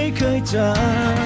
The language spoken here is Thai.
ไม่เคยเจอ